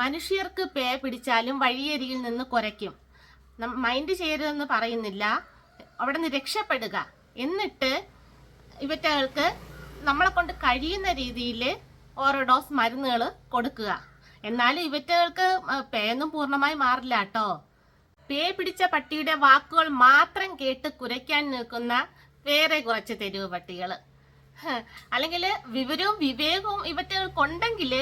മനുഷ്യർക്ക് പേ പിടിച്ചാലും വഴിയരികിൽ നിന്ന് കുരയ്ക്കും മൈൻഡ് ചെയ്യരുതെന്ന് പറയുന്നില്ല. അവിടെ നിന്ന് രക്ഷപ്പെടുക. എന്നിട്ട് ഇവറ്റകൾക്ക് നമ്മളെ കൊണ്ട് കഴിയുന്ന രീതിയിൽ ഓരോ ഡോസ് മരുന്നുകൾ കൊടുക്കുക. എന്നാലും ഇവറ്റകൾക്ക് പേയൊന്നും പൂർണമായി മാറില്ല കേട്ടോ പേ പിടിച്ച പട്ടിയുടെ വാക്കുകൾ മാത്രം കേട്ട് കുരയ്ക്കാൻ നിൽക്കുന്ന വേറെ കുറച്ച് തെരുവ് പട്ടികൾ അല്ലെങ്കിൽ വിവരവും വിവേകവും ഇവറ്റകൾക്കുണ്ടെങ്കിൽ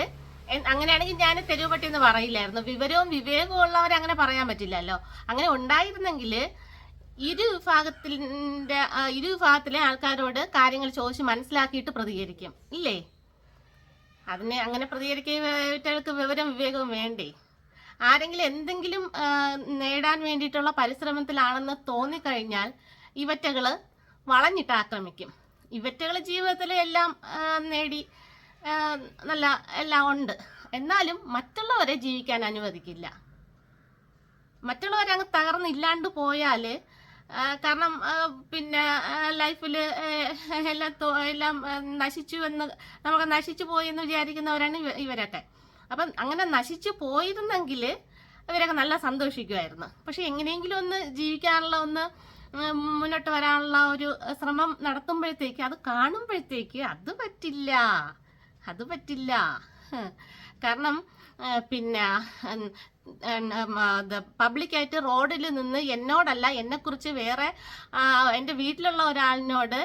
അങ്ങനെയാണെങ്കിൽ ഞാൻ തെരുവുപട്ടി എന്ന് പറയില്ലായിരുന്നു. വിവരവും വിവേകവും ഉള്ളവർ അങ്ങനെ പറയാൻ പറ്റില്ലല്ലോ. അങ്ങനെ ഉണ്ടായിരുന്നെങ്കിൽ ഇരു വിഭാഗത്തിന്റെ ഇരു വിഭാഗത്തിലെ ആൾക്കാരോട് കാര്യങ്ങൾ ചോദിച്ച് മനസ്സിലാക്കിയിട്ട് പ്രതികരിക്കും. ഇല്ലേ? അതിനെ അങ്ങനെ പ്രതികരിക്കുന്നവർക്ക് വിവരം വിവേകവും വേണ്ടേ? ആരെങ്കിലും എന്തെങ്കിലും നേടാൻ വേണ്ടിയിട്ടുള്ള പരിശ്രമത്തിലാണെന്ന് തോന്നിക്കഴിഞ്ഞാൽ ഇവറ്റകൾ വളഞ്ഞിട്ട് ആക്രമിക്കും. ഇവറ്റകൾ ജീവിതത്തിലെല്ലാം നേടി നല്ല എല്ലാം ഉണ്ട്. എന്നാലും മറ്റുള്ളവരെ ജീവിക്കാൻ അനുവദിക്കില്ല. മറ്റുള്ളവരെ അങ്ങ് തകർന്നില്ലാണ്ട് പോയാൽ കാരണം പിന്നെ ലൈഫിൽ എല്ലാം എല്ലാം നശിച്ചു എന്ന് നമുക്ക് നശിച്ചു പോയി എന്ന് വിചാരിക്കുന്നവരാണ് ഇവ- ഇവരൊക്കെ. അപ്പം അങ്ങനെ നശിച്ചു പോയിരുന്നെങ്കിൽ ഇവരൊക്കെ നല്ല സന്തോഷിക്കുമായിരുന്നു പക്ഷെ എങ്ങനെയെങ്കിലും ഒന്ന് ജീവിക്കാനുള്ള ഒന്ന് മുന്നോട്ട് വരാനുള്ള ഒരു ശ്രമം നടത്തുമ്പോഴത്തേക്ക് അത് കാണുമ്പോഴത്തേക്ക് അത് പറ്റില്ല. അത് പറ്റില്ല. കാരണം പിന്നെ പബ്ലിക്കായിട്ട് റോഡിൽ നിന്ന് എന്നോടല്ല എന്നെക്കുറിച്ച് വേറെ എന്റെ വീട്ടിലുള്ള ഒരാളിനോട്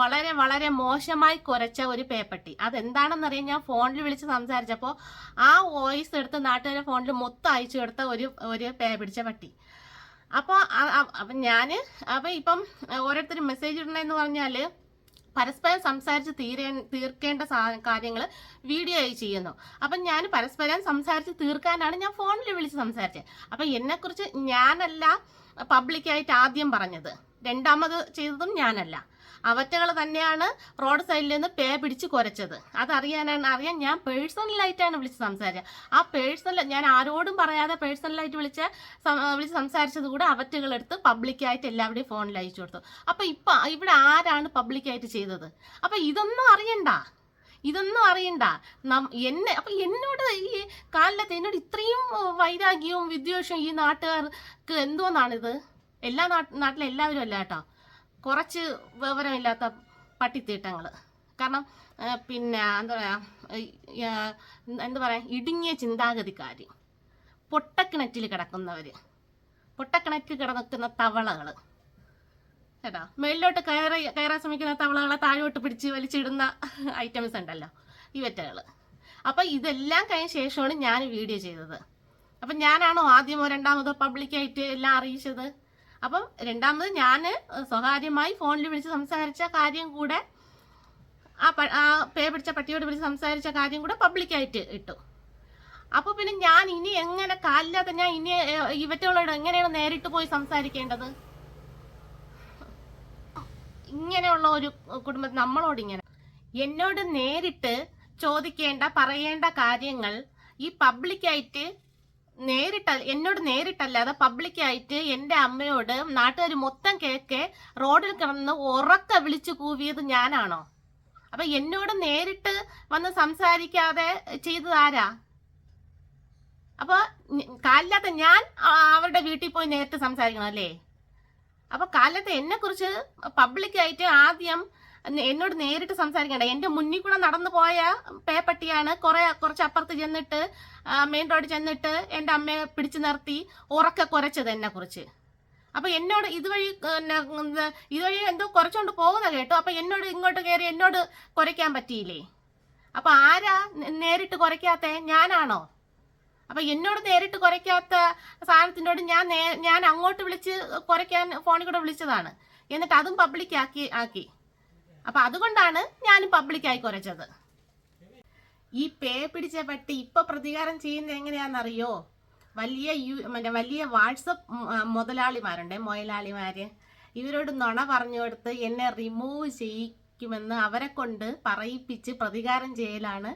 വളരെ വളരെ മോശമായി കുറച്ച ഒരു പേപ്പട്ടി. അതെന്താണെന്നറിയാൻ ഞാൻ ഫോണിൽ വിളിച്ച് സംസാരിച്ചപ്പോൾ ആ വോയിസ് എടുത്ത് നാട്ടുകാരെ ഫോണിൽ മൊത്തം അയച്ചു കൊടുത്ത ഒരു ഒരു പേ പിടിച്ച പട്ടി. അപ്പോൾ അപ്പം ഞാൻ അപ്പം ഇപ്പം ഓരോരുത്തർ മെസ്സേജ് ഇടണമെന്ന് പറഞ്ഞാൽ പരസ്പരം സംസാരിച്ച് തീരേ തീർക്കേണ്ട കാര്യങ്ങൾ വീഡിയോ ആയി ചെയ്യുന്നു. അപ്പം ഞാൻ പരസ്പരം സംസാരിച്ച് തീർക്കാനാണ് ഞാൻ ഫോണിൽ വിളിച്ച് സംസാരിച്ചത്. അപ്പം എന്നെക്കുറിച്ച് ഞാനല്ല പബ്ലിക്കായിട്ട് ആദ്യം പറഞ്ഞത്. രണ്ടാമത് ചെയ്തതും ഞാനല്ല. അവറ്റകൾ തന്നെയാണ് റോഡ് സൈഡിൽ നിന്ന് പേ പിടിച്ച് കുരച്ചത്. അതറിയാനാണ് അറിയാൻ ഞാൻ പേഴ്സണലായിട്ടാണ് വിളിച്ച് സംസാരിച്ചത്. ആ പേഴ്സണൽ ഞാൻ ആരോടും പറയാതെ പേഴ്സണലായിട്ട് വിളിച്ച വിളിച്ച് സംസാരിച്ചത് കൂടെ അവറ്റകളെടുത്ത് പബ്ലിക്കായിട്ട് എല്ലാവരുടെയും ഫോണിൽ അയച്ചു കൊടുത്തു. അപ്പോൾ ഇപ്പം ഇവിടെ ആരാണ് പബ്ലിക്കായിട്ട് ചെയ്തത്? അപ്പോൾ ഇതൊന്നും അറിയണ്ട. ഇതൊന്നും അറിയണ്ട. നം എന്നെ അപ്പൊ എന്നോട് ഈ കാലത്ത് എന്നോട് ഇത്രയും വൈരാഗ്യവും വിദ്വേഷവും ഈ നാട്ടുകാർക്ക് എന്തോന്നാണിത്? എല്ലാ നാട്ട് നാട്ടിലെ എല്ലാവരും അല്ല കേട്ടോ. കുറച്ച് വിവരമില്ലാത്ത പട്ടിത്തീട്ടങ്ങൾ കാരണം പിന്നെ എന്താ പറയാ എന്താ പറയാ ഇടുങ്ങിയ ചിന്താഗതിക്കാർ പൊട്ടക്കിണറ്റിൽ കിടക്കുന്നവർ പൊട്ടക്കിണറ്റിൽ കിടക്കുന്ന തവളകൾ കേട്ടോ? മേളിലോട്ട് കയറി കയറാൻ ശ്രമിക്കുന്ന തവളകളെ താഴോട്ട് പിടിച്ച് വലിച്ചിടുന്ന ഐറ്റംസ് ഉണ്ടല്ലോ ഇവറ്റകൾ അപ്പം ഇതെല്ലാം കഴിഞ്ഞ ശേഷമാണ് ഞാൻ വീഡിയോ ചെയ്തത്. അപ്പം ഞാനാണോ ആദ്യമോ രണ്ടാമതോ പബ്ലിക്കായിട്ട് എല്ലാം അറിയിച്ചത്? അപ്പം രണ്ടാമത് ഞാൻ സ്വകാര്യമായി ഫോണിൽ വിളിച്ച് സംസാരിച്ച കാര്യം കൂടെ ആ പ- പിടിച്ച പട്ടിയോട് വിളിച്ച് സംസാരിച്ച കാര്യം കൂടെ പബ്ലിക്കായിട്ട് ഇട്ടു. അപ്പോൾ പിന്നെ ഞാൻ ഇനി എങ്ങനെ കാലില്ലാതെ ഞാൻ ഇനി ഇവറ്റകളോട് എങ്ങനെയാണ് നേരിട്ട് പോയി സംസാരിക്കേണ്ടത്? ഇങ്ങനെയുള്ള ഒരു കുടുംബം നമ്മളോട് ഇങ്ങനെ. എന്നോട് നേരിട്ട് ചോദിക്കേണ്ട പറയേണ്ട കാര്യങ്ങൾ ഈ പബ്ലിക്കായിട്ട് നേരിട്ട എന്നോട് നേരിട്ടല്ലാതെ പബ്ലിക്കായിട്ട് എന്റെ അമ്മയോട് നാട്ടുകാർ മൊത്തം കേക്കെ റോഡിൽ കിടന്ന് ഉറക്ക വിളിച്ചു കൂവിയത് ഞാനാണോ? അപ്പൊ എന്നോട് നേരിട്ട് വന്ന് സംസാരിക്കാതെ ചെയ്തതാരാ അപ്പൊ ഞ- കാലില്ലാത്ത ഞാൻ അവരുടെ വീട്ടിൽ പോയി നേരിട്ട് സംസാരിക്കണം അല്ലേ? അപ്പൊ കാലത്ത് എന്നെ കുറിച്ച് പബ്ലിക്കായിട്ട് ആദ്യം എന്നോട് നേരിട്ട് സംസാരിക്കണ്ട. എന്റെ മുന്നിൽ കൂടെ നടന്നു പോയ പേപ്പട്ടിയാണ് കുറെ കുറച്ച് അപ്പുറത്ത് ചെന്നിട്ട് മെയിൻ റോഡ് ചെന്നിട്ട് എന്റെ അമ്മയെ പിടിച്ചു നിർത്തി ഉറക്കെ കുരച്ചത് എന്നെ കുറിച്ച്. അപ്പൊ എന്നോട് ഇതുവഴി ഇതുവഴി എന്തോ കുറച്ചുകൊണ്ട് പോകുന്ന കേട്ടോ. അപ്പൊ എന്നോട് ഇങ്ങോട്ട് കയറി എന്നോട് കുരയ്ക്കാൻ പറ്റിയില്ലേ? അപ്പൊ ആരാ നേരിട്ട് കുരയ്ക്കാത്ത? ഞാനാണോ? അപ്പൊ എന്നോട് നേരിട്ട് കുരയ്ക്കാത്ത സാധനത്തിനോട് ഞാൻ ഞാൻ അങ്ങോട്ട് വിളിച്ച് കുരയ്ക്കാൻ ഫോണിൽ കൂടെ വിളിച്ചതാണ്. എന്നിട്ട് അതും പബ്ലിക് ആക്കി ആക്കി. അപ്പൊ അതുകൊണ്ടാണ് ഞാൻ പബ്ലിക്കായി കുരച്ചത് ഈ പേ പിടിച്ച പട്ടി ഇപ്പൊ പ്രതികാരം ചെയ്യുന്നത് എങ്ങനെയാണെന്നറിയോ? വലിയ യു മറ്റേ വലിയ വാട്സപ്പ് മുതലാളിമാരുണ്ട് മൊയലാളിമാര്. ഇവരോട് നുണ പറഞ്ഞു കൊടുത്ത് എന്നെ റിമൂവ് ചെയ്യിക്കുമെന്ന് അവരെ കൊണ്ട് പറയിപ്പിച്ച് പ്രതികാരം ചെയ്യലാണ്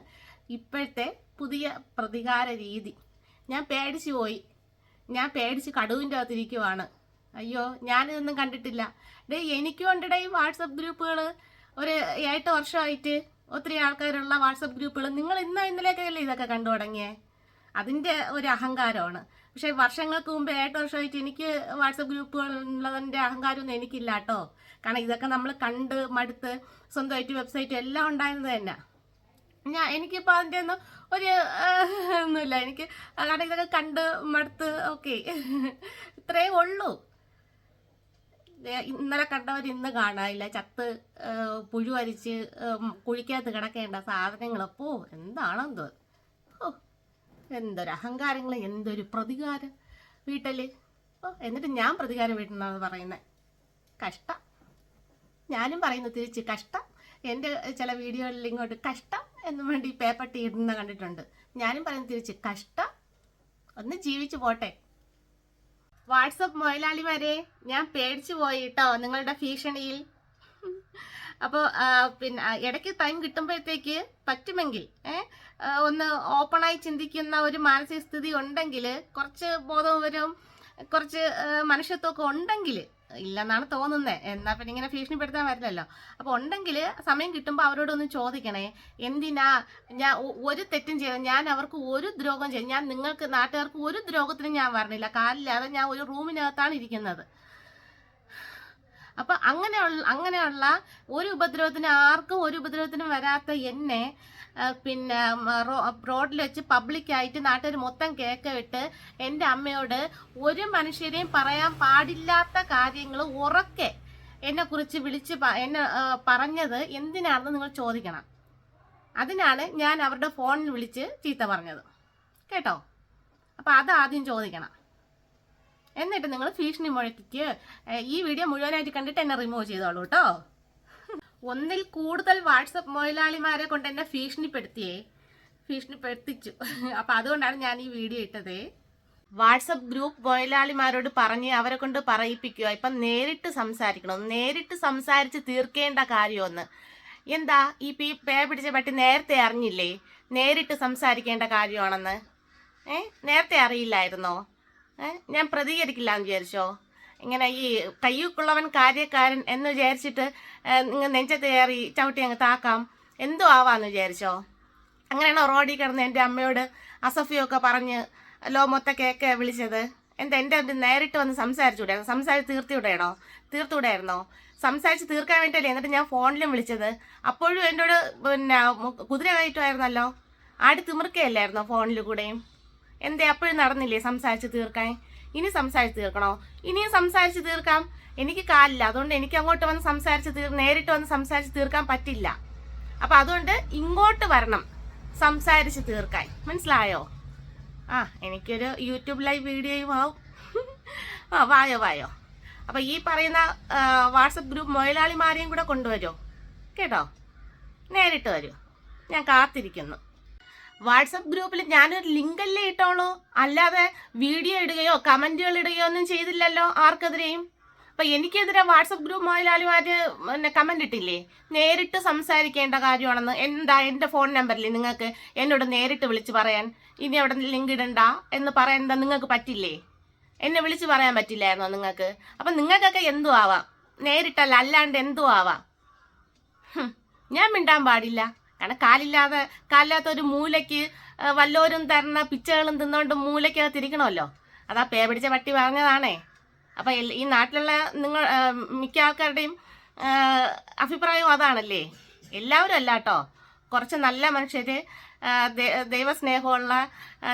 ഇപ്പോഴത്തെ പുതിയ പ്രതികാര രീതി. ഞാൻ പേടിച്ചു പോയി. ഞാൻ പേടിച്ച് കടുവിന്റെ അകത്തിരിക്കുവാണ്. അയ്യോ ഞാനിതൊന്നും കണ്ടിട്ടില്ല. ഡേ എനിക്കും ഉണ്ടടേ ഈ വാട്സപ്പ് ഗ്രൂപ്പുകൾ ഒരു എട്ട് വർഷമായിട്ട് ഒത്തിരി ആൾക്കാരുള്ള വാട്സപ്പ് ഗ്രൂപ്പുകൾ. നിങ്ങൾ ഇന്ന ഇന്നലെയൊക്കെ അല്ലേ ഇതൊക്കെ കണ്ടു തുടങ്ങിയേ? അതിന്റെ ഒരു അഹങ്കാരമാണ്. പക്ഷേ വർഷങ്ങൾക്ക് മുമ്പ് ഏട്ട് വർഷമായിട്ട് എനിക്ക് വാട്സപ്പ് ഗ്രൂപ്പുകളുള്ളതിന്റെ അഹങ്കാരമൊന്നും എനിക്കില്ല കേട്ടോ. കാരണം ഇതൊക്കെ നമ്മൾ കണ്ട് മടുത്ത് സ്വന്തമായിട്ട് വെബ്സൈറ്റ് എല്ലാം ഉണ്ടായിരുന്നത് തന്നെ. ഞാൻ എനിക്കിപ്പോൾ അതിന്റെ ഒന്നും ഒരു ഒന്നുമില്ല. എനിക്ക് കാരണം ഇതൊക്കെ കണ്ട് മടുത്ത് ഓക്കെ ഇത്രയേ ഉള്ളൂ. ഇന്നലെ കണ്ടവർ ഇന്ന് കാണാനില്ല. ചത്ത് ആഹ്, പുഴു അരിച്ച് ആഹ്, കുഴിക്കകത്ത് കിടക്കേണ്ട സാധനങ്ങളപ്പോ എന്താണെന്തോ ഓ എന്തൊരു അഹങ്കാരങ്ങൾ എന്തൊരു പ്രതികാരം വീട്ടിൽ ഓ എന്നിട്ട് ഞാൻ പ്രതികാരം വീട്ടണമെന്ന് പറയുന്നത് കഷ്ടം. ഞാനും പറയുന്നത് തിരിച്ച് കഷ്ടം. എന്റെ ചില വീഡിയോകളിൽ ഇങ്ങോട്ട് കഷ്ടം എന്ന് വേണ്ടി പേപ്പട്ടി ഇടുന്ന കണ്ടിട്ടുണ്ട്. ഞാനും പറയുന്നത് തിരിച്ച് കഷ്ടം. ഒന്ന് ജീവിച്ചു പോട്ടെ. വാട്സപ്പ് മുതലാളിമാരെ ഞാൻ പേടിച്ചു പോയി കേട്ടോ നിങ്ങളുടെ ഭീഷണിയിൽ. അപ്പോൾ പിന്നെ ഇടയ്ക്ക് ടൈം കിട്ടുമ്പോഴത്തേക്ക് പറ്റുമെങ്കിൽ ഒന്ന് ഓപ്പണായി ചിന്തിക്കുന്ന ഒരു മാനസിക സ്ഥിതി ഉണ്ടെങ്കിൽ കുറച്ച് ബോധവും കുറച്ച് മനുഷ്യത്വമൊക്കെ ഉണ്ടെങ്കിൽ ഇല്ലെന്നാണ് തോന്നുന്നത് എന്നാൽ പിന്നെ ഇങ്ങനെ ഭീഷണിപ്പെടുത്താൻ വരില്ലല്ലോ. അപ്പോൾ ഉണ്ടെങ്കിൽ സമയം കിട്ടുമ്പോൾ അവരോടൊന്ന് ചോദിക്കണേ. എന്തിനാ ഞാൻ ഒരു തെറ്റും ചെയ്ത ഞാൻ അവർക്ക് ഒരു ദ്രോഹം ചെയ്തു ഞാൻ നിങ്ങൾക്ക് നാട്ടുകാർക്ക് ഒരു ദ്രോഹത്തിനും ഞാൻ വരണില്ല. കാലില്ലാതെ ഞാൻ ഒരു റൂമിനകത്താണ് ഇരിക്കുന്നത്. അപ്പൊ അങ്ങനെയുള്ള അങ്ങനെയുള്ള ഒരു ഉപദ്രവത്തിന് ആർക്കും ഒരു ഉപദ്രവത്തിനും വരാത്ത എന്നെ പിന്നെ റോഡിൽ വെച്ച് പബ്ലിക്കായിട്ട് നാട്ടുകാർ മൊത്തം കേക്ക് വിട്ട് എന്റെ അമ്മയോട് ഒരു മനുഷ്യരെയും പറയാൻ പാടില്ലാത്ത കാര്യങ്ങൾ ഉറക്കെ എന്നെ കുറിച്ച് വിളിച്ച് എന്നെ പറഞ്ഞത് എന്തിനാണെന്ന് നിങ്ങൾ ചോദിക്കണം. അതിനാണ് ഞാൻ അവരുടെ ഫോണിൽ വിളിച്ച് ചീത്ത പറഞ്ഞത്. കേട്ടോ? അപ്പം അത് ആദ്യം ചോദിക്കണം. എന്നിട്ട് നിങ്ങൾ ഭീഷണി മുഴക്കിക്ക് ഈ വീഡിയോ മുഴുവനായിട്ട് കണ്ടിട്ട് എന്നെ റിമൂവ് ചെയ്തോളൂ കേട്ടോ ഒന്നിൽ കൂടുതൽ വാട്സപ്പ് മുതലാളിമാരെ കൊണ്ട് എന്നെ ഭീഷണിപ്പെടുത്തിയേ ഭീഷണിപ്പെടുത്തിച്ചു. അപ്പം അതുകൊണ്ടാണ് ഞാൻ ഈ വീഡിയോ ഇട്ടത്. വാട്സപ്പ് ഗ്രൂപ്പ് മുതലാളിമാരോട് പറഞ്ഞ് അവരെ കൊണ്ട് പറയിപ്പിക്കുക. ഇപ്പം നേരിട്ട് സംസാരിക്കണം. നേരിട്ട് സംസാരിച്ച് തീർക്കേണ്ട കാര്യമൊന്ന്. എന്താ? ഈ പി പേ പിടിച്ച പട്ടി നേരത്തെ അറിഞ്ഞില്ലേ? നേരിട്ട് സംസാരിക്കേണ്ട കാര്യമാണെന്ന്. ഏ? നേരത്തെ അറിയില്ലായിരുന്നോ? ഞാൻ പ്രതികരിക്കില്ല എന്ന് വിചാരിച്ചോ? ഇങ്ങനെ ഈ കയ്യൂക്കുള്ളവൻ കാര്യക്കാരൻ എന്ന് വിചാരിച്ചിട്ട് നിങ്ങൾ നെഞ്ചത്ത് കയറി ചവിട്ടി അങ്ങ് താക്കാം. എന്തോ ആവാന്ന് വിചാരിച്ചോ? അങ്ങനെയാണോ റോഡിൽ കിടന്ന് എന്റെ അമ്മയോട് അസഫിയൊക്കെ പറഞ്ഞ് ലോ മൊത്ത കേക്ക് വിളിച്ചത്? എന്താ എന്റെ അത് നേരിട്ട് വന്ന് സംസാരിച്ചുകൂടായിരുന്നു സംസാരിച്ച് തീർത്തിവിടേണോ തീർത്തുവിടായിരുന്നോ സംസാരിച്ച് തീർക്കാൻ വേണ്ടിയല്ലേ എന്നിട്ട് ഞാൻ ഫോണിലും വിളിച്ചത്. അപ്പോഴും എന്നോട് പിന്നെ കുതിര കയറ്റുമായിരുന്നല്ലോ? ആടി തിമിർക്കയല്ലായിരുന്നോ ഫോണിൽ കൂടെയും? എന്തേ അപ്പോഴും നടന്നില്ലേ സംസാരിച്ച് തീർക്കാൻ? ഇനി സംസാരിച്ച് തീർക്കണോ? ഇനിയും സംസാരിച്ച് തീർക്കാം. എനിക്ക് കാലില്ല. അതുകൊണ്ട് എനിക്ക് അങ്ങോട്ട് വന്ന് സംസാരിച്ച് തീർ നേരിട്ട് വന്ന് സംസാരിച്ച് തീർക്കാൻ പറ്റില്ല. അപ്പൊ അതുകൊണ്ട് ഇങ്ങോട്ട് വരണം. സംസാരിച്ച് തീർക്കാൻ. മനസ്സിലായോ? ആ എനിക്കൊരു യൂട്യൂബ് ലൈവ് വീഡിയോയും ആവും. ആ വായോ വായോ. അപ്പൊ ഈ പറയുന്ന വാട്സപ്പ് ഗ്രൂപ്പ് മുതലാളിമാരെയും കൂടെ കൊണ്ടുവരുമോ കേട്ടോ? നേരിട്ട് വരൂ. ഞാൻ കാത്തിരിക്കുന്നു. വാട്സപ്പ് ഗ്രൂപ്പിൽ ഞാനൊരു ലിങ്കല്ലേ ഇട്ടോളൂ. അല്ലാതെ വീഡിയോ ഇടുകയോ കമന്റുകൾ ഇടുകയോ ഒന്നും ചെയ്തില്ലല്ലോ ആർക്കെതിരെയും. അപ്പൊ എനിക്കെതിരെ വാട്സപ്പ് ഗ്രൂപ്പ് മുതലാളിമാര് പിന്നെ കമന്റ് ഇട്ടില്ലേ? നേരിട്ട് സംസാരിക്കേണ്ട കാര്യമാണെന്ന്. എന്താ എന്റെ ഫോൺ നമ്പറിൽ നിങ്ങൾക്ക് എന്നോട് നേരിട്ട് വിളിച്ച് പറയാൻ? ഇനി അവിടെ ലിങ്ക് ഇടണ്ട എന്ന് പറയാൻ നിങ്ങൾക്ക് പറ്റില്ലേ? എന്നെ വിളിച്ച് പറയാൻ പറ്റില്ലായിരുന്നോ നിങ്ങൾക്ക്? അപ്പൊ നിങ്ങൾക്കൊക്കെ എന്തു ആവാം. നേരിട്ടല്ല അല്ലാണ്ട് എന്തു ആവാം. ഞാൻ മിണ്ടാൻ പാടില്ല. കാരണം കാലില്ലാതെ കാലില്ലാത്ത ഒരു മൂലയ്ക്ക് വല്ലോരും തരണ പിച്ചകളും തിന്നുകൊണ്ട് മൂലയ്ക്കകത്ത് ഇരിക്കണമല്ലോ. അതാ പേ പിടിച്ച പട്ടി വാങ്ങിയതാണേ അപ്പൊ ഈ നാട്ടിലുള്ള നിങ്ങൾ മിക്ക ആൾക്കാരുടെയും അഭിപ്രായം അതാണല്ലേ. എല്ലാവരും അല്ല കേട്ടോ കുറച്ച് നല്ല മനുഷ്യര് ദൈവസ്നേഹമുള്ള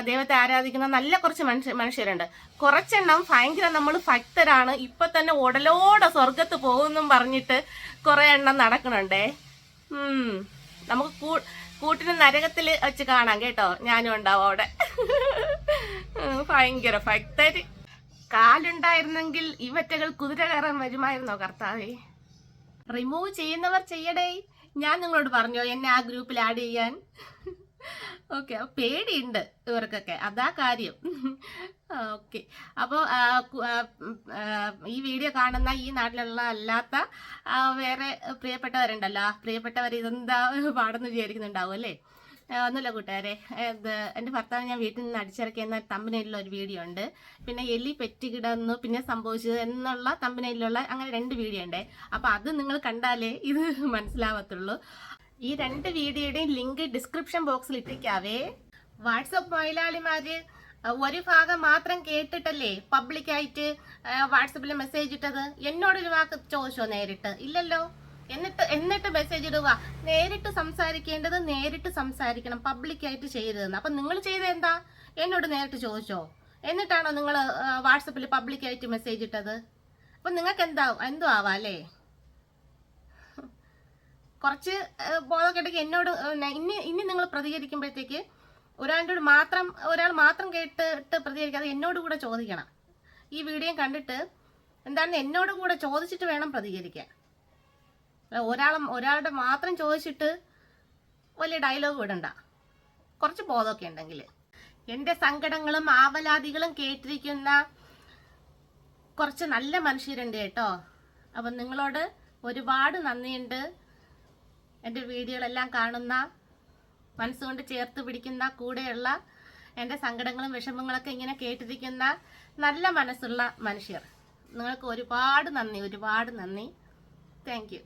ദൈവത്തെ ആരാധിക്കുന്ന നല്ല കുറച്ച് മനുഷ്യ മനുഷ്യരുണ്ട്. കുറച്ചെണ്ണം ഭയങ്കര നമ്മൾ ഭക്തരാണ്. ഇപ്പൊ തന്നെ ഉടലോടെ സ്വർഗത്ത് പോകുമെന്നും പറഞ്ഞിട്ട് കുറെ എണ്ണം നടക്കണുണ്ടേ. നമുക്ക് കൂട്ടിന് നരകത്തിൽ വെച്ച് കാണാം കേട്ടോ. ഞാനും ഉണ്ടാവും അവിടെ. ഭയങ്കര ഭക്തര്. കാലുണ്ടായിരുന്നെങ്കിൽ ഇവറ്റകൾ കുതിര കയറാൻ വരുമായിരുന്നോ കർത്താവേ? റിമൂവ് ചെയ്യുന്നവർ ചെയ്യടേ. ഞാൻ നിങ്ങളോട് പറഞ്ഞോ എന്നെ ആ ഗ്രൂപ്പിൽ ആഡ് ചെയ്യാൻ. ഓക്കെ പേടിയുണ്ട് ഇവർക്കൊക്കെ. അതാ കാര്യം. ഓക്കെ. അപ്പോൾ ഈ വീഡിയോ കാണുന്ന ഈ നാട്ടിലുള്ള അല്ലാത്ത വേറെ പ്രിയപ്പെട്ടവരുണ്ടല്ലോ. പ്രിയപ്പെട്ടവർ ഇതെന്താ പാടെന്ന് വിചാരിക്കുന്നുണ്ടാവും അല്ലേ? ഒന്നുമില്ല കൂട്ടുകാരെ. ഇത് എന്റെ ഭർത്താവ് ഞാൻ വീട്ടിൽ നിന്ന് അടിച്ചിറക്കിയ തമ്പനയിലുള്ള ഒരു വീഡിയോ ഉണ്ട്. പിന്നെ എലി പെറ്റി കിടന്നു പിന്നെ സംഭവിച്ചത് എന്നുള്ള തമ്പനയിലുള്ള അങ്ങനെ രണ്ട് വീഡിയോ ഉണ്ട്. അപ്പോൾ അത് നിങ്ങൾ കണ്ടാലേ ഇത് മനസ്സിലാവത്തുള്ളൂ. ഈ രണ്ട് വീഡിയോയുടെയും ലിങ്ക് ഡിസ്ക്രിപ്ഷൻ ബോക്സിൽ ഇട്ടിരിക്കാവേ. വാട്സപ്പ് മൊയിലാളിമാര് ഒരു ഭാഗം മാത്രം കേട്ടിട്ടല്ലേ പബ്ലിക്കായിട്ട് വാട്സപ്പിൽ മെസ്സേജ് ഇട്ടത്? എന്നോടൊരു വാക്ക് ചോദിച്ചോ നേരിട്ട്? ഇല്ലല്ലോ. എന്നിട്ട് എന്നിട്ട് മെസ്സേജ് ഇടുക. നേരിട്ട് സംസാരിക്കേണ്ടത് നേരിട്ട് സംസാരിക്കണം പബ്ലിക്കായിട്ട് ചെയ്തതെന്ന് അപ്പം നിങ്ങൾ ചെയ്ത എന്താ? എന്നോട് നേരിട്ട് ചോദിച്ചോ. എന്നിട്ടാണോ നിങ്ങൾ വാട്സപ്പിൽ പബ്ലിക്കായിട്ട് മെസ്സേജ് ഇട്ടത്? അപ്പം നിങ്ങൾക്ക് എന്താ എന്തോ ആവാം അല്ലേ? കുറച്ച് ബോധക്കെട്ടേക്ക് എന്നോട് ഇനി ഇനി നിങ്ങൾ പ്രതികരിക്കുമ്പോഴത്തേക്ക് ഒരാളോട് മാത്രം ഒരാൾ മാത്രം കേട്ടിട്ട് പ്രതികരിക്കാതെ എന്നോട് കൂടെ ചോദിക്കണം. ഈ വീഡിയോ കണ്ടിട്ട് എന്താണ് എന്നോട് കൂടെ ചോദിച്ചിട്ട് വേണം പ്രതികരിക്കാൻ. ഒരാളെ ഒരാളുടെ മാത്രം ചോദിച്ചിട്ട് വലിയ ഡയലോഗ് വിടണ്ട. കുറച്ച് ബോധമൊക്കെ ഉണ്ടെങ്കിൽ. എന്റെ സങ്കടങ്ങളും ആവലാതികളും കേട്ടിരിക്കുന്ന കുറച്ച് നല്ല മനുഷ്യരുണ്ട് കേട്ടോ. അപ്പം നിങ്ങളോട് ഒരുപാട് നന്ദിയുണ്ട്. എന്റെ വീഡിയോകളെല്ലാം കാണുന്ന മനസ്സുകൊണ്ട് ചേർത്ത് പിടിക്കുന്ന കൂടെയുള്ള എന്റെ സങ്കടങ്ങളും വിഷമങ്ങളൊക്കെ ഇങ്ങനെ കേട്ടിരിക്കുന്ന നല്ല മനസ്സുള്ള മനുഷ്യർ. നിങ്ങൾക്ക് ഒരുപാട് നന്ദി ഒരുപാട് നന്ദി. താങ്ക്